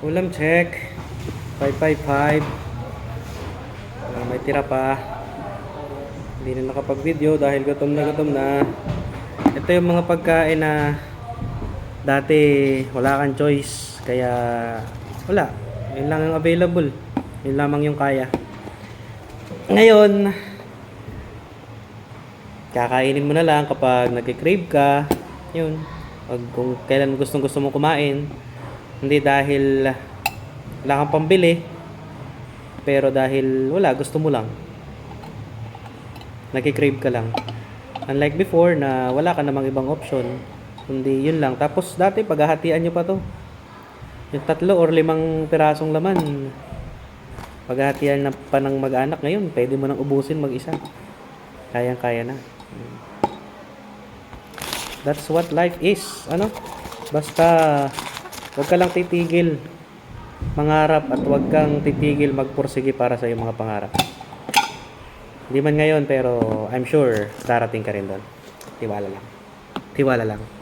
Ulam check. 555. Ah, may tira pa. Hindi na nakapag-video dahil gutom na gutom na. Ito yung mga pagkain na dati wala kang choice. Kaya wala. Yun lang yung available. Yun lamang yung kaya. Ngayon, kakainin mo na lang kapag nagki-crave ka. Yun. Pag kung kailan gustong gusto mo kumain. Hindi dahil wala kang pambili. Pero dahil wala, gusto mo lang. Nagki-crave ka lang. Unlike before na wala ka namang ibang option. Kundi yun lang. Tapos dati paghahatian nyo pa to. Yung tatlo or limang pirasong laman. Paghahatian na pa ng mag-anak ngayon, pwede mo nang ubusin mag-isa. Kayang-kaya na. That's what life is. Ano? Basta, huwag ka lang titigil mangarap at huwag kang titigil magpursige para sa iyong mga pangarap. Hindi man ngayon, pero I'm sure darating ka rin doon. Tiwala lang. Tiwala lang.